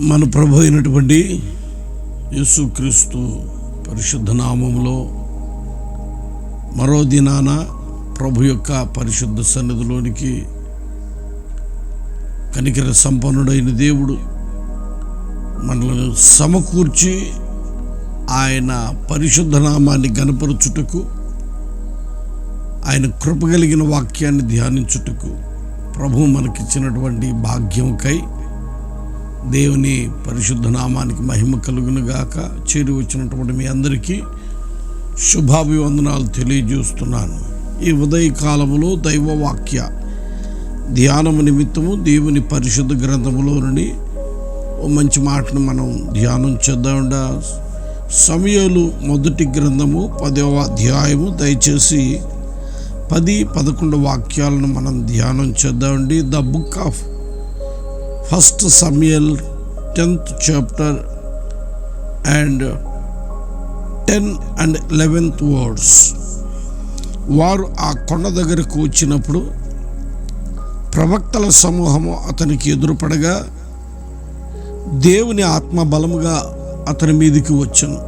మన ప్రభు అయినటువంటి యేసుక్రీస్తు పరిశుద్ధ నామంలో మరో దినాన ప్రభు యొక్క పరిశుద్ధ సన్నిధిలోనికి కనికర సంపన్నుడైన దేవుడు మనల్ని సమకూర్చి ఆయన పరిశుద్ధ నామాన్ని గనపరుచుటకు ఆయన కృప కలిగిన వాక్యాన్ని ధ్యానించుటకు ప్రభు మనకిచ్చినటువంటి భాగ్యంకై దేవుని పరిశుద్ధ నామానికి మహిమ కలుగును గాక చేరి వచ్చినటువంటి మీ అందరికీ శుభాభివందనాలు తెలియజేస్తున్నాను. ఈ ఉదయ కాలములో దైవ వాక్య ధ్యానము నిమిత్తము దేవుని పరిశుద్ధ గ్రంథములో నుండి ఓ మంచి మాటను మనం ధ్యానం చేద్దామండా సమయాలు మొదటి గ్రంథము పదవ అధ్యాయము దయచేసి పది పదకొండు వాక్యాలను మనం ధ్యానం చేద్దామండి. The book of first Samuel tenth chapter and ten and eleventh words. వారు ఆ కొండ దగ్గరకు వచ్చినప్పుడు ప్రవక్తల సమూహము అతనికి ఎదురుపడగా దేవుని ఆత్మ బలముగా అతని మీదికి వచ్చను.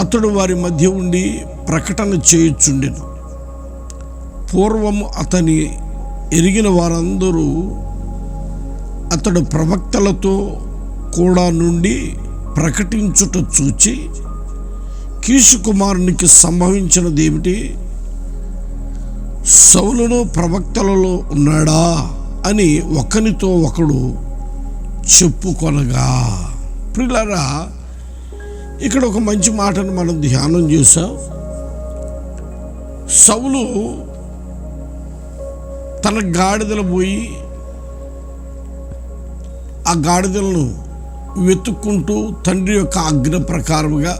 అతడు వారి మధ్య ఉండి ప్రకటన చేయుచుండెను. పూర్వము అతని ఎరిగిన వారందరూ అతడు ప్రవక్తలతో కూడా నుండి ప్రకటించుట చూచి కీసు కుమారునికి సంభవించినది ఏమిటి సౌలును ప్రవక్తలలో ఉన్నాడా? అని ఒకనితో ఒకడు చెప్పుకొనగా ప్రిలరా ఇక్కడ ఒక మంచి మాటను మనం ధ్యానం చేసాం సౌలు తన గాడిదలు పోయి ఆ గాడిదలను వెతుక్కుంటూ తండ్రి యొక్క ఆజ్ఞ ప్రకారముగా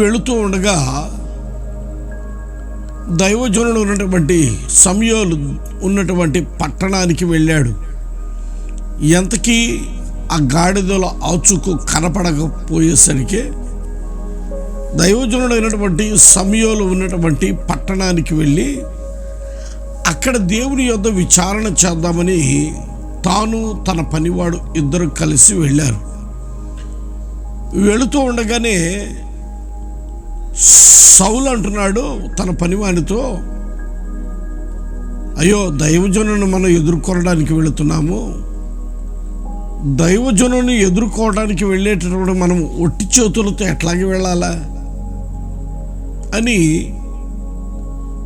వెళుతూ ఉండగా దైవజనుడు ఉన్నటువంటి సమయాలు ఉన్నటువంటి పట్టణానికి వెళ్ళాడు. ఎంతకీ ఆ గాడిదల ఆచుకు కనపడకపోయేసరికి దైవజనుడు అయినటువంటి సమయంలో ఉన్నటువంటి పట్టణానికి వెళ్ళి అక్కడ దేవుని యొద్ద విచారణ చేద్దామని తాను తన పనివాడు ఇద్దరు కలిసి వెళ్ళారు. వెళుతూ ఉండగానే సౌలు అంటున్నాడు తన పనివానితో అయ్యో దైవజనుని మనం ఎదుర్కొనడానికి వెళుతున్నాము. దైవజనుని ఎదుర్కోవడానికి వెళ్ళేటప్పుడు మనం ఒట్టి చేతులతో ఎట్లాగే వెళ్ళాలా? అని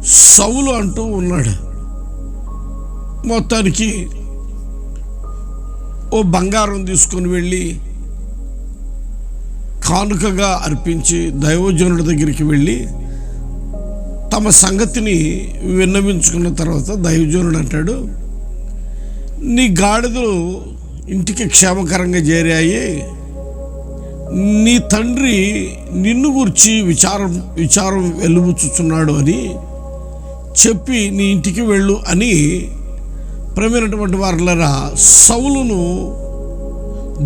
సౌలు అంటూ ఉన్నాడు. మొత్తానికి ఓ బంగారం తీసుకొని వెళ్ళి కానుకగా అర్పించి దైవజనుడి దగ్గరికి వెళ్ళి తమ సంగతిని విన్నవించుకున్న తర్వాత దైవజనుడు అంటాడు నీ గాడిదలు ఇంటికి క్షేమకరంగా చేరాయి. నీ తండ్రి నిన్ను గురించి విచారం విచారం వెలుబుచ్చుచున్నాడు అని చెప్పి నీ ఇంటికి వెళ్ళు అని ప్రమైనటువంటి వారులరా సౌలును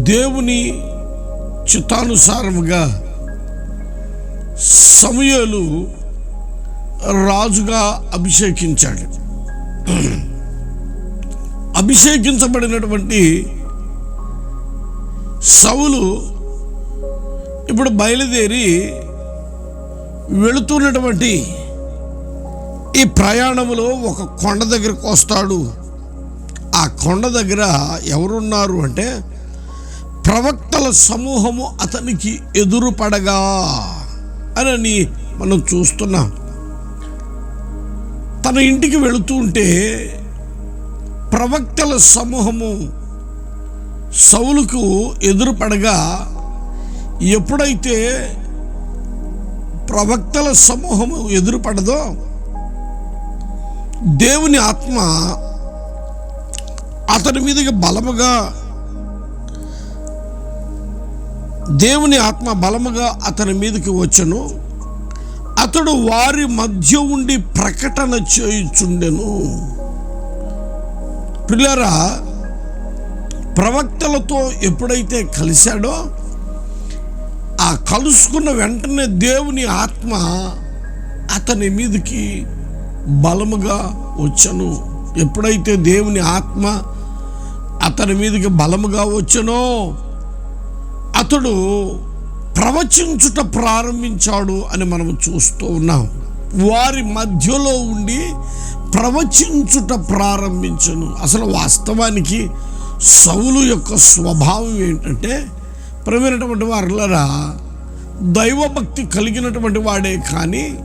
దేవుని చిత్తానుసారముగా సమయలు రాజుగా అభిషేకించాడు. అభిషేకించబడినటువంటి సవులు ఇప్పుడు బయలుదేరి వెళుతున్నటువంటి ఈ ప్రయాణంలో ఒక కొండ దగ్గరకు వస్తాడు. ఆ కొండ దగ్గర ఎవరున్నారు అంటే ప్రవక్తల సమూహము అతనికి ఎదురుపడగా అని మనం చూస్తున్నాం. తన ఇంటికి వెళుతూ ఉంటే ప్రవక్తల సమూహము సౌలుకు ఎదురుపడగా ఎప్పుడైతే ప్రవక్తల సమూహము ఎదురుపడదో దేవుని ఆత్మ అతని మీదకి బలముగా దేవుని ఆత్మ బలముగా అతని మీదకి వచ్చను. అతడు వారి మధ్య ఉండి ప్రకటన చేయుచుండెను. పిల్లరా ప్రవక్తలతో ఎప్పుడైతే కలిశాడో ఆ కలుసుకున్న వెంటనే దేవుని ఆత్మ అతని మీదకి బలముగా వచ్చను. ఎప్పుడైతే దేవుని ఆత్మ అతని మీదకి బలముగా వచ్చునో. అతడు ప్రవచించుట ప్రారంభించాడు అని మనం చూస్తూ ఉన్నాం. వారి మధ్యలో ఉండి ప్రవచించుట ప్రారంభించను. అసలు వాస్తవానికి సౌలు యొక్క స్వభావం ఏంటంటే ప్రవీణటువంటి వారులరా దైవభక్తి కలిగినటువంటి వాడే కానీ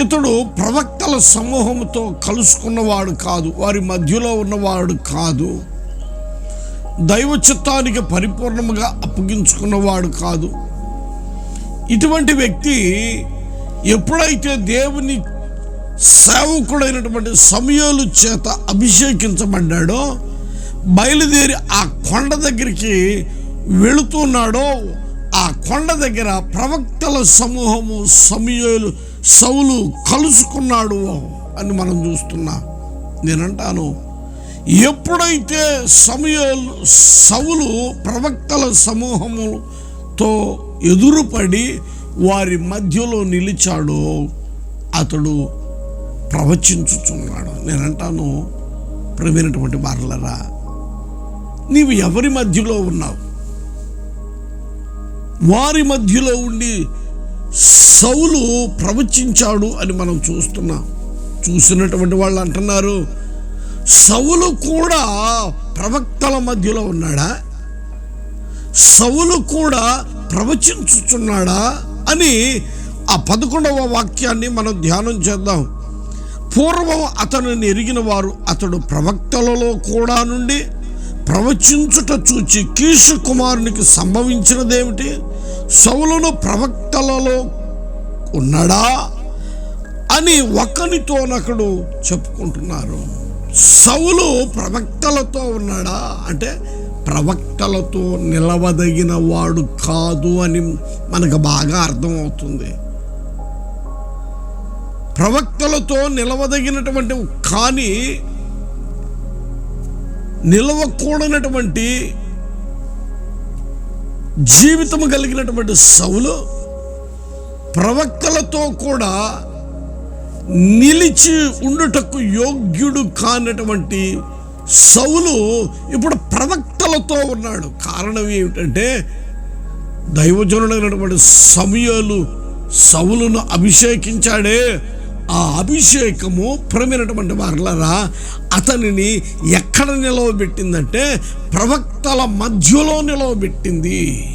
ఇతడు ప్రవక్తల సమూహంతో కలుసుకున్నవాడు కాదు వారి మధ్యలో ఉన్నవాడు కాదు. దైవ చిత్తానికి పరిపూర్ణముగా అప్పగించుకున్నవాడు కాదు. ఇటువంటి వ్యక్తి ఎప్పుడైతే దేవుని సేవకుడైనటువంటి సమయాలు చేత అభిషేకించబడ్డాడో బయలుదేరి ఆ కొండ దగ్గరికి వెళుతున్నాడో ఆ కొండ దగ్గర ప్రవక్తల సమూహము సమయాలు సౌలు కలుసుకున్నాడు అని మనం చూస్తున్నా. నేనంటాను ఎప్పుడైతే సమయాలు సవులు ప్రవక్తల సమూహముతో ఎదురుపడి వారి మధ్యలో నిలిచాడో అతడు ప్రవచించుచున్నాడు. నేనంటాను ప్రవీణటువంటి బార్లరా నీవు ఎవరి మధ్యలో ఉన్నావు? వారి మధ్యలో ఉండి సౌలు ప్రవచించాడు అని మనం చూస్తున్నాం. చూసినటువంటి వాళ్ళు అంటున్నారు సవులు కూడా ప్రవక్తల మధ్యలో ఉన్నాడా? సవులు కూడా ప్రవచించుచున్నాడా? అని ఆ పదకొండవ వాక్యాన్ని మనం ధ్యానం చేద్దాం. పూర్వం అతనిని ఎరిగిన వారు అతడు ప్రవక్తలలో కూడా నుండి ప్రవచించుట చూచి కీషు కుమారునికి సంభవించినదేమిటి? సవులను ప్రవక్తలలో ఉన్నాడా? అని ఒకనితోనొకడు చెప్పుకుంటున్నారు. సౌలు ప్రవక్తలతో ఉన్నాడా? అంటే ప్రవక్తలతో నిలవదగిన వాడు కాదు అని మనకు బాగా అర్థమవుతుంది. ప్రవక్తలతో నిలవదగినటువంటి కానీ నిలవకూడనటువంటి జీవితం కలిగినటువంటి సౌలు ప్రవక్తలతో కూడా నిలిచి ఉండుటకు యోగ్యుడు కానటువంటి సౌలు ఇప్పుడు ప్రవక్తలతో ఉన్నాడు. కారణం ఏమిటంటే దైవజనుడైనటువంటి సమయాలు సౌలును అభిషేకించాడే. ఆ అభిషేకము ప్రమినటువంటి వారులరా అతనిని ఎక్కడ నిలవబెట్టిందంటే ప్రవక్తల మధ్యలో నిలవబెట్టింది.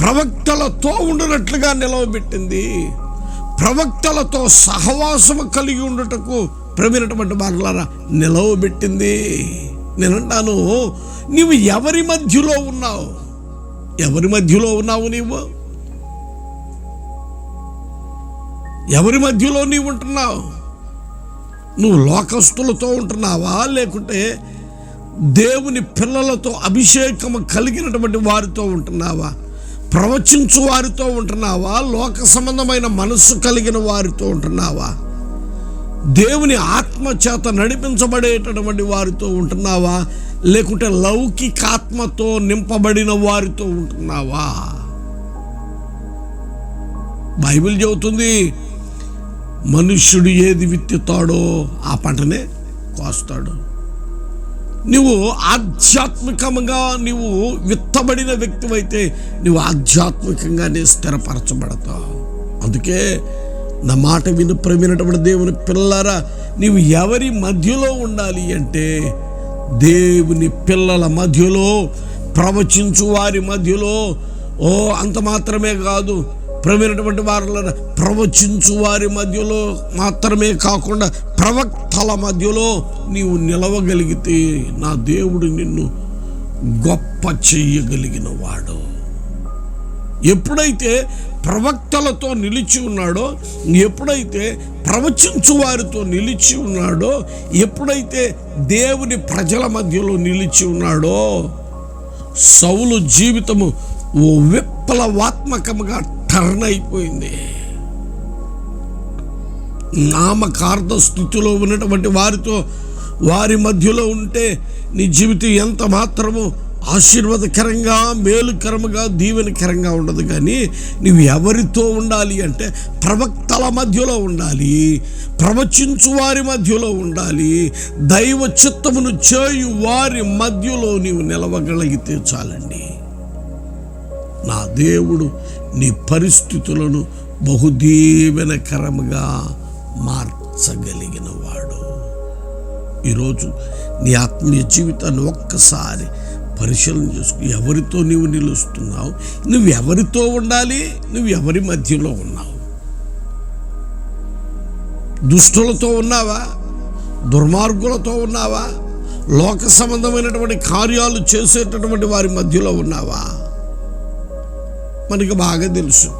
ప్రవక్తలతో ఉండినట్లుగా నిలవబెట్టింది. ప్రవక్తలతో సహవాసము కలిగి ఉండటకు ప్రవీణటువంటి బాటలారా నిలవబెట్టింది నేనంటాను నీవు ఎవరి మధ్యలో ఉన్నావు? ఎవరి మధ్యలో ఉన్నావు నీవు? ఎవరి మధ్యలో నీవు ఉంటున్నావు? నువ్వు లోకస్తులతో ఉంటున్నావా? లేకుంటే దేవుని పిల్లలతో అభిషేకము కలిగినటువంటి వారితో ఉంటున్నావా? ప్రవచించు వారితో ఉంటున్నావా? లోక సంబంధమైన మనస్సు కలిగిన వారితో ఉంటున్నావా? దేవుని ఆత్మ చేత నడిపించబడేటటువంటి వారితో ఉంటున్నావా? లేకుంటే లౌకికాత్మతో నింపబడిన వారితో ఉంటున్నావా? బైబిల్ చెబుతుంది మనుష్యుడు ఏది విత్తుతాడో ఆ పంటనే కోస్తాడు. నువ్వు ఆధ్యాత్మికంగా నువ్వు విత్తబడిన వ్యక్తివైతే నువ్వు ఆధ్యాత్మికంగానే స్థిరపరచబడతావు. అందుకే నా మాట విను ప్రమినటువంటి దేవుని పిల్లరా నీవు ఎవరి మధ్యలో ఉండాలి అంటే దేవుని పిల్లల మధ్యలో ప్రవచించు వారి మధ్యలో. ఓ అంత మాత్రమే కాదు ప్రవీణటువంటి వారిలో ప్రవచించు వారి మధ్యలో మాత్రమే కాకుండా ప్రవక్తల మధ్యలో నీవు నిలవగలిగితే నా దేవుడు నిన్ను గొప్ప చెయ్యగలిగిన వాడు. ఎప్పుడైతే ప్రవక్తలతో నిలిచి ఉన్నాడో ఎప్పుడైతే ప్రవచించు వారితో నిలిచి ఉన్నాడో ఎప్పుడైతే దేవుని ప్రజల మధ్యలో నిలిచి ఉన్నాడో సౌలు జీవితము ఓ విప్లవాత్మకముగా కర్ణ అయిపోయింది నామకార్థ స్థితిలో ఉన్నటువంటి వారితో వారి మధ్యలో ఉంటే నీ జీవితం ఎంత మాత్రము ఆశీర్వాదకరంగా మేలుకరముగా దీవెనకరంగా ఉండదు. కానీ నువ్వు ఎవరితో ఉండాలి అంటే ప్రవక్తల మధ్యలో ఉండాలి. ప్రవచించు వారి మధ్యలో ఉండాలి. దైవ చిత్తమును చేయు వారి మధ్యలో నీవు నిలవగలిగితే చాలండి. నా దేవుడు నీ పరిస్థితులను బహుదీవెనకరముగా మార్చగలిగిన వాడు ఈరోజు నీ ఆత్మీయ జీవితాన్ని ఒక్కసారి పరిశీలన చేసుకు ఎవరితో నీవు నిలుస్తున్నావు నువ్వు ఎవరితో ఉండాలి నువ్వు ఎవరి మధ్యలో ఉన్నావు? దుష్టులతో ఉన్నావా? దుర్మార్గులతో ఉన్నావా? లోక సంబంధమైనటువంటి కార్యాలు చేసేటటువంటి వారి మధ్యలో ఉన్నావా? మనకు బాగా తెలుసు.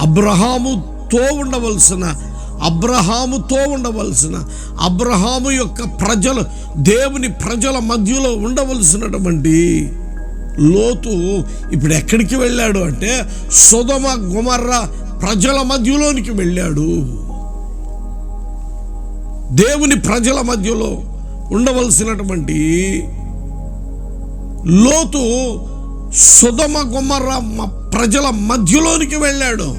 అబ్రహాముతో ఉండవలసిన అబ్రహాముతో ఉండవలసిన అబ్రహాము యొక్క ప్రజలు దేవుని ప్రజల మధ్యలో ఉండవలసినటువంటి లోతు ఇప్పుడు ఎక్కడికి వెళ్ళాడు అంటే సుధమ గుమర్ర ప్రజల మధ్యలోనికి వెళ్ళాడు. దేవుని ప్రజల మధ్యలో ఉండవలసినటువంటి లోతు సుధమ గుమ్మర ప్రజల మధ్యలోనికి వెళ్ళాడు.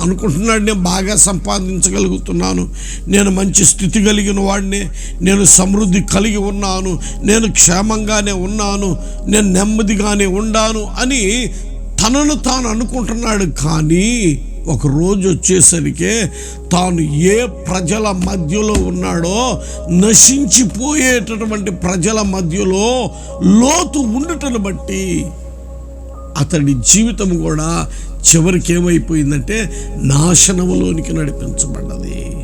అనుకుంటున్నాడు నేను బాగా సంపాదించగలుగుతున్నాను. నేను మంచి స్థితి కలిగిన వాడిని. నేను సమృద్ధి కలిగి ఉన్నాను. నేను క్షేమంగానే ఉన్నాను. నేను నెమ్మదిగానే ఉన్నాను అని తనను తాను అనుకుంటున్నాడు. కానీ ఒక రోజు వచ్చేసరికి తాను ఏ ప్రజల మధ్యలో ఉన్నాడో నశించిపోయేటటువంటి ప్రజల మధ్యలో లోతు ఉండటను బట్టి అతడి జీవితం కూడా చివరికి ఏమైపోయిందంటే నాశనములోనికి నడిపించబడ్డది.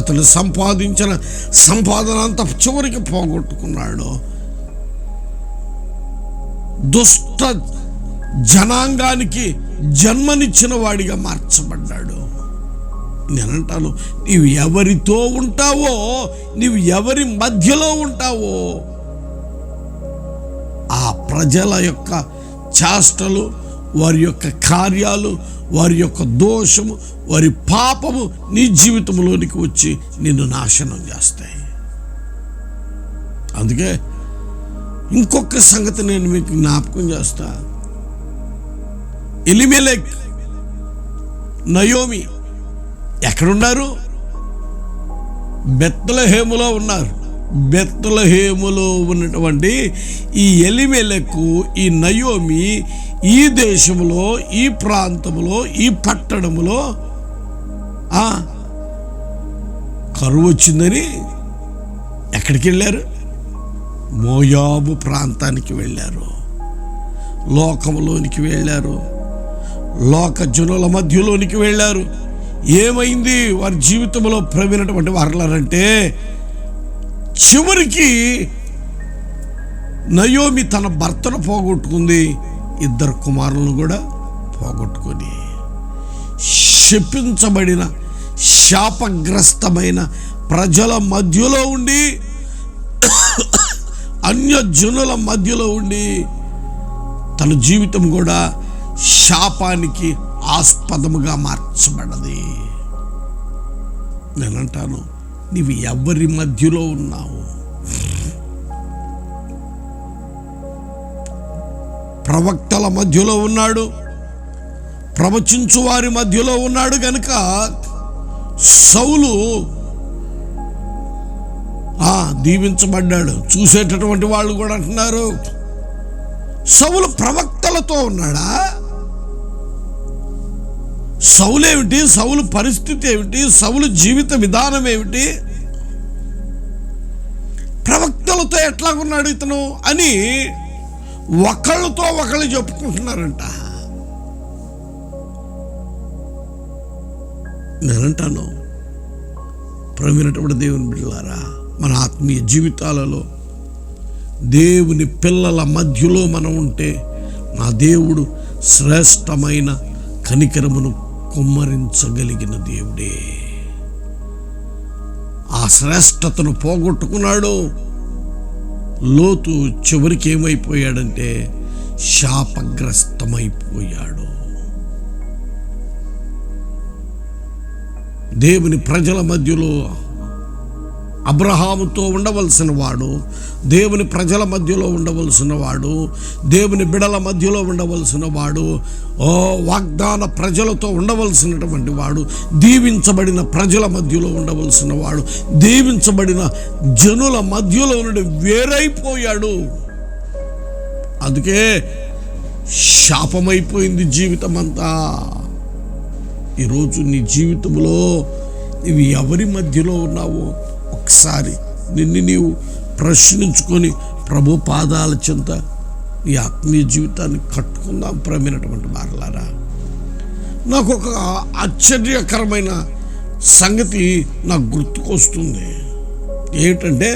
అతడు సంపాదించిన సంపాదన అంతా చివరికి పోగొట్టుకున్నాడు. దుష్ట జనాంగానికి జన్మనిచ్చిన వాడిగా మార్చబడ్డాడు. నేనంటాను నీవు ఎవరితో ఉంటావో నీవు ఎవరి మధ్యలో ఉంటావో ఆ ప్రజల యొక్క చేష్టలు వారి యొక్క కార్యాలు వారి యొక్క దోషము వారి పాపము నీ జీవితంలోనికి వచ్చి నిన్ను నాశనం చేస్తాయి. అందుకే ఇంకొక సంగతి నేను మీకు జ్ఞాపకం చేస్తాను ఎలిమెలెక్ నయోమి ఎక్కడున్నారు? బెత్తలహేములో ఉన్నారు. బెత్తలహేములో ఉన్నటువంటి ఈ ఎలిమెలకు ఈ నయోమి ఈ దేశంలో ఈ ప్రాంతంలో ఈ పట్టణంలో కరువు వచ్చిందని ఎక్కడికి వెళ్ళారు? మోయాబు ప్రాంతానికి వెళ్ళారు. లోకంలోనికి వెళ్ళారు. లోక జనుల మధ్యలోనికి వెళ్ళారు. ఏమైంది? వారి జీవితంలో ప్రవీణటువంటి వారలారంటే చివరికి నయోమి తన భర్తను పోగొట్టుకుంది. ఇద్దరు కుమారులను కూడా పోగొట్టుకొని శపించబడిన శాపగ్రస్తమైన ప్రజల మధ్యలో ఉండి అన్యజనుల మధ్యలో ఉండి తన జీవితం కూడా శాపానికి ఆస్పదముగా మార్చబడది. నేనంటాను నీవు ఎవరి మధ్యలో ఉన్నావు? ప్రవక్తల మధ్యలో ఉన్నాడు ప్రవచించు వారి మధ్యలో ఉన్నాడు కనుక సౌలు దీవించబడ్డాడు. చూసేటటువంటి వాళ్ళు కూడా అంటున్నారు సౌలు ప్రవక్తలతో ఉన్నాడా? సౌలేమిటి? సౌలు పరిస్థితి ఏమిటి? సౌలు జీవిత విధానం ఏమిటి? ప్రవక్తలతో ఎట్లాగున్నాడు ఇతను అని ఒకళ్ళతో ఒకళ్ళు చెప్పుకుంటున్నారంట. నేనంటాను ప్రవీణటువంటి దేవుని బిడ్డలారా మన ఆత్మీయ జీవితాలలో దేవుని పిల్లల మధ్యలో మనం ఉంటే నా దేవుడు శ్రేష్టమైన కనికరమును కుమ్మరించగలిగిన దేవుడే. ఆ శ్రేష్టతను పోగొట్టుకున్నాడు. లోతు చివరికి ఏమైపోయాడంటే శాపగ్రస్తమైపోయాడు. దేవుని ప్రజల మధ్యలో అబ్రహాముతో ఉండవలసిన వాడు దేవుని ప్రజల మధ్యలో ఉండవలసిన వాడు దేవుని బిడల మధ్యలో ఉండవలసిన వాడు ఓ వాగ్దాన ప్రజలతో ఉండవలసినటువంటి వాడు దీవించబడిన ప్రజల మధ్యలో ఉండవలసిన వాడు దీవించబడిన జనుల మధ్యలో నుండి వేరైపోయాడు. అందుకే శాపమైపోయింది జీవితం అంతా ఈరోజు నీ జీవితంలో ఇవి ఎవరి మధ్యలో ఉన్నావో ఒకసారి నిన్ను నీవు ప్రశ్నించుకొని ప్రభు పాదాల చింత నీ ఆత్మీయ జీవితాన్ని కట్టుకుందాం ప్రమైనటువంటి మారలారా. నాకు ఒక ఆశ్చర్యకరమైన సంగతి నాకు గుర్తుకొస్తుంది. ఏమిటంటే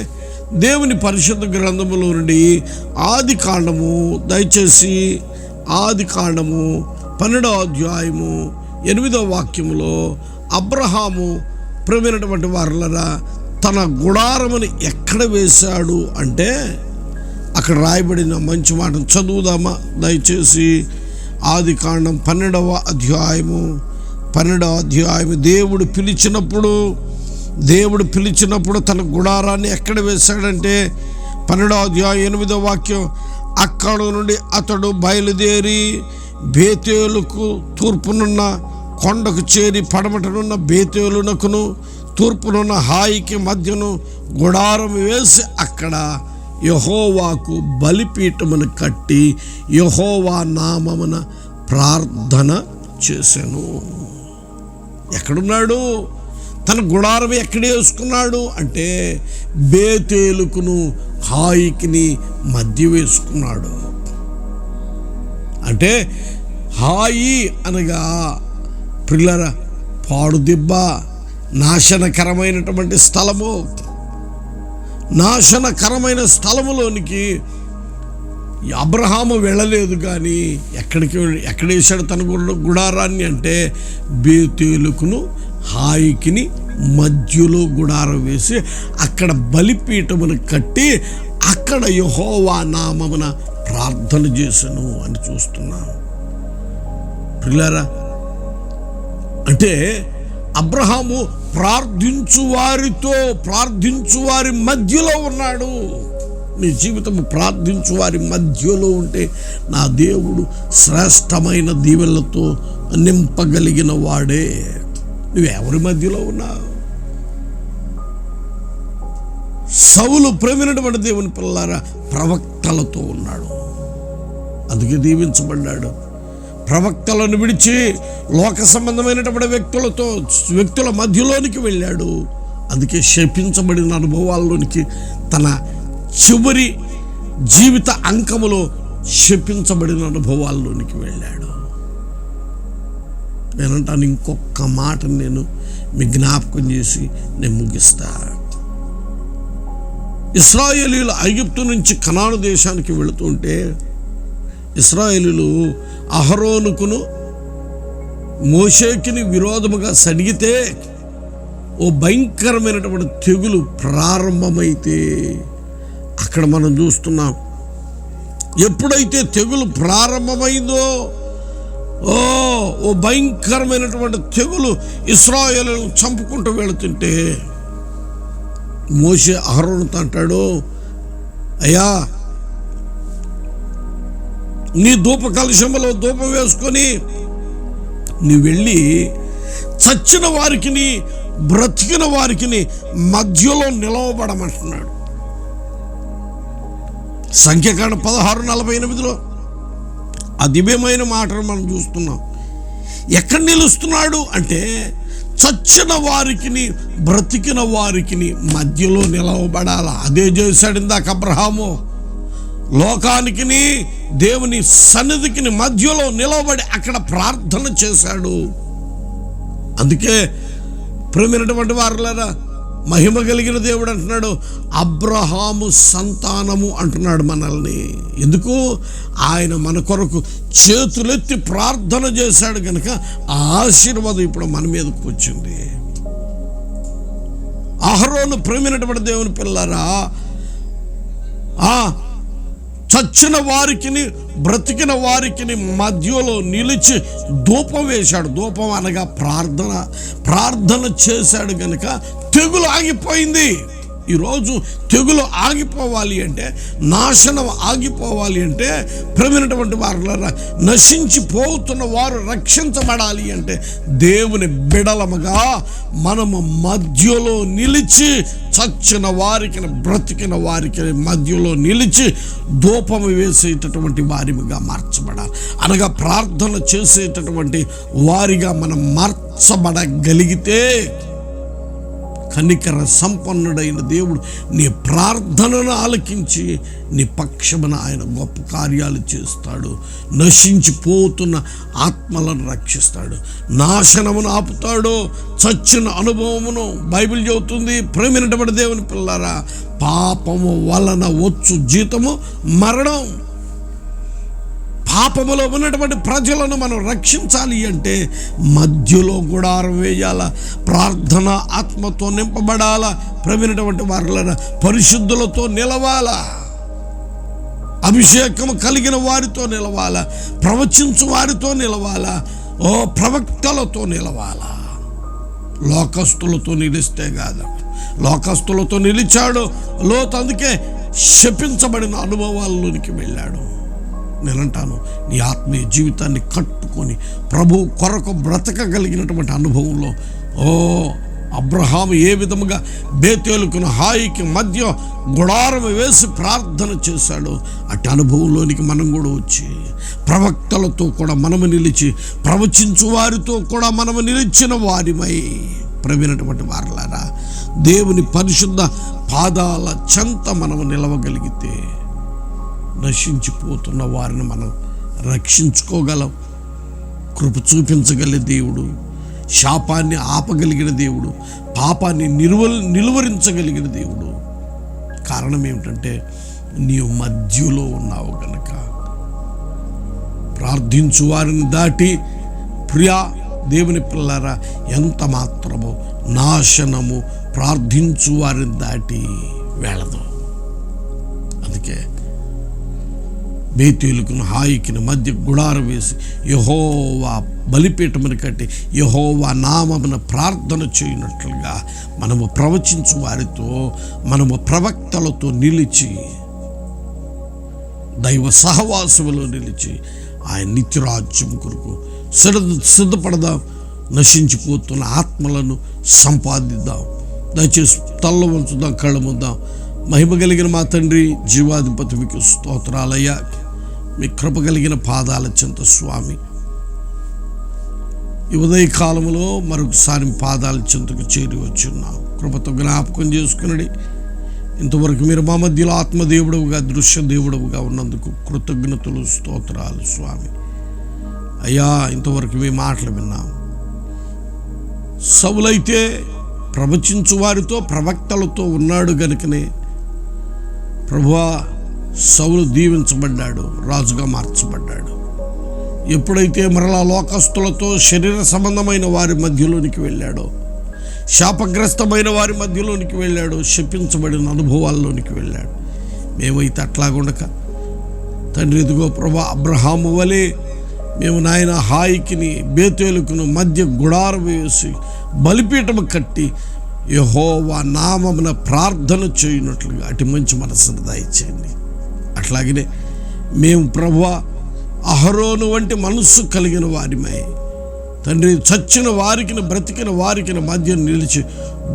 దేవుని పరిశుద్ధ గ్రంథములో నుండి ఆది కాండము దయచేసి ఆది కాండము పన్నెండవ అధ్యాయము ఎనిమిదవ వాక్యములో అబ్రహాము ప్రమైనటువంటి వారులరా తన గుడారముని ఎక్కడ వేశాడు అంటే అక్కడ రాయబడిన మంచి మాటను చదువుదామా? దయచేసి ఆది కాండం పన్నెండవ అధ్యాయము పన్నెండవ అధ్యాయము దేవుడు పిలిచినప్పుడు దేవుడు పిలిచినప్పుడు తన గుడారాన్ని ఎక్కడ వేశాడంటే పన్నెండవ అధ్యాయం ఎనిమిదవ వాక్యం అక్కడ నుండి అతడు బయలుదేరి బేతేలుకు తూర్పునున్న కొండకు చేరి పడమటనున్న బేతేలునకును తూర్పునున్న హాయికి మధ్యను గుడారం వేసి అక్కడ యహోవాకు బలిపీఠమును కట్టి యహోవా నామమున ప్రార్థన చేశాను. ఎక్కడున్నాడు? తన గుడారం ఎక్కడ వేసుకున్నాడు? అంటే బేతేలుకును హాయికిని మధ్య వేసుకున్నాడు. అంటే హాయి అనగా పిల్లర పాడుదిబ్బ నాశనకరమైనటువంటి స్థలము. నాశనకరమైన స్థలములోనికి అబ్రహాము వెళ్ళలేదు కానీ ఎక్కడికి వెళ్ళి- ఎక్కడ వేశాడు తన గుడారాన్ని అంటే బేతేలుకును హాయికిని మధ్యలో గుడారం వేసి అక్కడ బలిపీఠమును కట్టి అక్కడ యహోవా నామమున ప్రార్థన చేశాను అని చూస్తున్నాను. పిల్లరా అంటే అబ్రహాము ప్రార్థించు వారితో ప్రార్థించు వారి మధ్యలో ఉన్నాడు. నీ జీవితం ప్రార్థించు వారి మధ్యలో ఉంటే నా దేవుడు శ్రేష్టమైన దీవెలతో నింపగలిగిన వాడే. నువ్వెవరి మధ్యలో ఉన్నావు? సవులు ప్రేమినటువంటి దేవుని పిల్లారా ప్రవక్తలతో ఉన్నాడు. అందుకే దీవించబడ్డాడు. ప్రవక్తలను విడిచి లోక సంబంధమైనటువంటి వ్యక్తులతో వ్యక్తుల మధ్యలోనికి వెళ్ళాడు. అందుకే శపించబడిన అనుభవాల్లోనికి తన చివరి జీవిత అంకములో శపించబడిన అనుభవాల్లోనికి వెళ్ళాడు. నేనంటాను ఇంకొక మాట నేను మీ జ్ఞాపకం చేసి నేను ముగిస్తా. ఇస్రాయేలీలు ఐగుప్తు నుంచి కనాను దేశానికి వెళుతుంటే ఇస్రాయేలీలు అహరోనుకును మోషేకిని విరోధముగా సడిగితే ఓ భయంకరమైనటువంటి తెగులు ప్రారంభమైతే అక్కడ మనం చూస్తున్నాం. ఎప్పుడైతే తెగులు ప్రారంభమైందో ఓ ఓ భయంకరమైనటువంటి తెగులు ఇస్రాయలను చంపుకుంటూ వెళుతుంటే మోషే అహరోనుతో అంటాడు అయ్యా నీ ధూప కలశంలో ధూపం వేసుకొని నీ వెళ్ళి చచ్చిన వారికి బ్రతికిన వారికి మధ్యలో నిలవబడమంటున్నాడు. సంఖ్యాకాండ పదహారు నలభై ఎనిమిదిలో ఆ మాటను మనం చూస్తున్నాం. ఎక్కడ నిలుస్తున్నాడు అంటే చచ్చిన వారికి బ్రతికిన వారికి మధ్యలో నిలవబడాల? అదే చేశాడు ఇందాక అబ్రహాము. లోకానికి దేవుని సన్నిధికి మధ్యలో నిలవబడి అక్కడ ప్రార్థన చేశాడు. అందుకే ప్రేమైనటువంటి వారులరా మహిమ కలిగిన దేవుడు అంటున్నాడు అబ్రహాము సంతానము అంటున్నాడు మనల్ని. ఎందుకు? ఆయన మన కొరకు చేతులెత్తి ప్రార్థన చేశాడు కనుక ఆ ఆశీర్వాదం ఇప్పుడు మన మీదకి వచ్చింది అహరోను ప్రేమైనటువంటి దేవుని పిల్లరా ఆ చచ్చిన వారికి బ్రతికిన వారికి మధ్యలో నిలిచి ధూపం వేశాడు. ధూపం అనగా ప్రార్థన. ప్రార్థన చేశాడు కనుక తెగులు ఆగిపోయింది ఈరోజు తెగులు ఆగిపోవాలి అంటే నాశనం ఆగిపోవాలి అంటే ప్రమినటువంటి వారు నశించిపోతున్న వారు రక్షించబడాలి అంటే దేవుని బిడలముగా మనము మధ్యలో నిలిచి చచ్చిన వారికి బ్రతికిన వారికి మధ్యలో నిలిచి ధూపము వేసేటటువంటి వారిగా మార్చబడాలి. అనగా ప్రార్థన చేసేటటువంటి వారిగా మనం మార్చబడగలిగితే కనికర సంపన్నుడైన దేవుడు నీ ప్రార్థనను ఆలకించి నీ పక్షమున ఆయన గొప్ప కార్యాలు చేస్తాడు. నశించిపోతున్న ఆత్మలను రక్షిస్తాడు. నాశనమును ఆపుతాడు చచ్చిన అనుభవమును బైబిల్ చెబుతుంది. ప్రేమినటువంటి దేవుని పిల్లారా పాపము వలన వచ్చు జీతము మరణం. పాపములో ఉన్నటువంటి ప్రజలను మనం రక్షించాలి అంటే మధ్యలో గుడారం వేయాల ప్రార్థన ఆత్మతో నింపబడాల ప్రవీణటువంటి వారుల పరిశుద్ధులతో నిలవాల అభిషేకం కలిగిన వారితో నిలవాల ప్రవచించు వారితో నిలవాల ఓ ప్రవక్తలతో నిలవాల. లోకస్తులతో నిలిస్తే కాదు. లోకస్తులతో నిలిచాడు లోతు అందుకే శపించబడిన అనుభవాల్లోనికి వెళ్ళాడు. నిలంటాను నీ ఆత్మీయ జీవితాన్ని కట్టుకొని ప్రభు కొరకు బ్రతకగలిగినటువంటి అనుభవంలో ఓ అబ్రహాము ఏ విధముగా బేతేలుకున్న హాయికి మధ్య గుడారం వేసి ప్రార్థన చేశాడో అటు అనుభవంలోనికి మనం కూడా వచ్చి ప్రవక్తలతో కూడా మనము నిలిచి ప్రవచించు వారితో కూడా మనము నిలిచిన వారిమై ప్రవీణటువంటి వారలారా దేవుని పరిశుద్ధ పాదాల చెంత మనము నిలవగలిగితే నశించిపోతున్న వారిని మనం రక్షించుకోగలం. కృప చూపించగలిగే దేవుడు శాపాన్ని ఆపగలిగిన దేవుడు పాపాన్ని నిలువ నిలువరించగలిగిన దేవుడు. కారణం ఏమిటంటే నీవు మధ్యలో ఉన్నావు కనుక ప్రార్థించు వారిని దాటి ప్రియా దేవుని పిల్లరా ఎంత మాత్రమో నాశనము ప్రార్థించు వారిని దాటి వెళ్ళదు అందుకే బేతీలకు హాయికిన మధ్య గుడారం వేసి యహోవా బలిపీఠమును కట్టి యహోవా నామమున ప్రార్థన చేయనట్లుగా మనము ప్రవచించు వారితో మనము ప్రవక్తలతో నిలిచి దైవ సహవాసములో నిలిచి ఆయన నిత్యరాజ్యం కొరకు సిద్ధ సిద్ధపడదాం నశించిపోతున్న ఆత్మలను సంపాదిద్దాం. దయచేసి తల్ల వంచుదాం కళ్ళ మహిమ కలిగిన మా తండ్రి జీవాధిపతి మీకు స్తోత్రాలయ్యా. మీ కృప కలిగిన పాదాల చెంత స్వామి. ఈ ఉదయ కాలంలో మరొకసారి పాదాల చెంతకు చేరి వచ్చున్నాం. కృపతో జ్ఞాపకం చేసుకునడి. ఇంతవరకు మీరు మా మధ్యలో ఆత్మదేవుడవుగా దృశ్య దేవుడవుగా ఉన్నందుకు కృతజ్ఞతలు స్తోత్రాలు స్వామి. అయ్యా ఇంతవరకు మీ మాటలు విన్నాం. సవులైతే ప్రవచించు వారితో ప్రవక్తలతో ఉన్నాడు గనుకనే. ప్రభువా సౌలు దీవించబడ్డాడు రాజుగా మార్చబడ్డాడు. ఎప్పుడైతే మరలా లోకస్తులతో శరీర సంబంధమైన వారి మధ్యలోనికి వెళ్ళాడో శాపగ్రస్తమైన వారి మధ్యలోనికి వెళ్ళాడు శపించబడిన అనుభవాల్లోనికి వెళ్ళాడు. మేమైతే అట్లాగుండక తండ్రి ఎదుగో ప్రభా అబ్రహాము వలె మేము నాయన హాయికిని బేతేలుకును మధ్య గుడారం వేసి బలిపీఠము కట్టి యహోవా నామమున ప్రార్థన చేయనట్లుగా అటు మంచి మనసును దయచేయండి. అట్లాగనే మేము ప్రభు అహరోను వంటి మనస్సు కలిగిన వారిమై. తండ్రి చచ్చిన వారికి బ్రతికిన వారికి మధ్య నిలిచి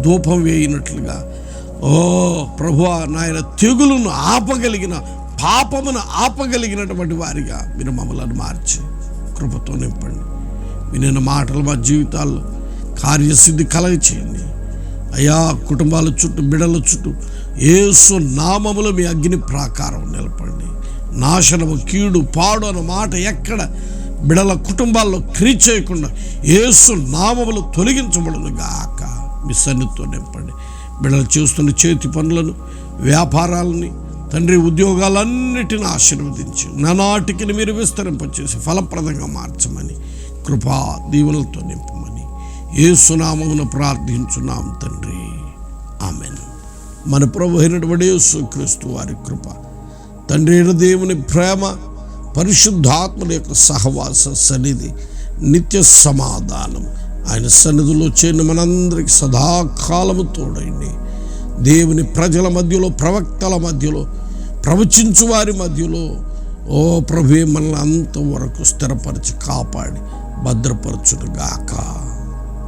ధూపం వేయినట్లుగా. ఓ ప్రభు నాయన తెగులును ఆపగలిగిన పాపమును ఆపగలిగినటువంటి వారిగా మీరు మమ్మల్ని మార్చి కృపతో నింపండి. వినిన మాటలు మా జీవితాల్లో కార్యసిద్ధి కలగ చేయండి అయా కుటుంబాల చుట్టూ బిడల చుట్టూ ఏసు నామములు మీ అగ్ని ప్రాకారం నిలపండి. నాశనము కీడు పాడు అన్న మాట ఎక్కడ బిడల కుటుంబాల్లో క్రీ చేయకుండా ఏసు నామములు తొలగించబడదు గాక. మీ సన్నిధితో నింపండి. బిడలు చేస్తున్న చేతి పనులను వ్యాపారాలని తండ్రి ఉద్యోగాలన్నిటిని ఆశీర్వదించి నానాటికి మీరు విస్తరింపచేసి ఫలప్రదంగా మార్చమని కృపా దీవులతో నింపండి. ఏ ప్రార్థించున్నాం తండ్రి. ఆమెన్. మన ప్రభు అయినటువంటి యేసుక్రీస్తు వారి కృప తండ్రి అయిన దేవుని ప్రేమ పరిశుద్ధాత్మల యొక్క సహవాస సన్నిధి నిత్య సమాధానం. ఆయన సన్నిధిలో చేరిన మనందరికి సదాకాలము తోడండి దేవుని ప్రజల మధ్యలో ప్రవక్తల మధ్యలో ప్రవచించు వారి మధ్యలో ఓ ప్రభు మనల్ని అంతవరకు స్థిరపరిచి కాపాడి భద్రపరచును గాక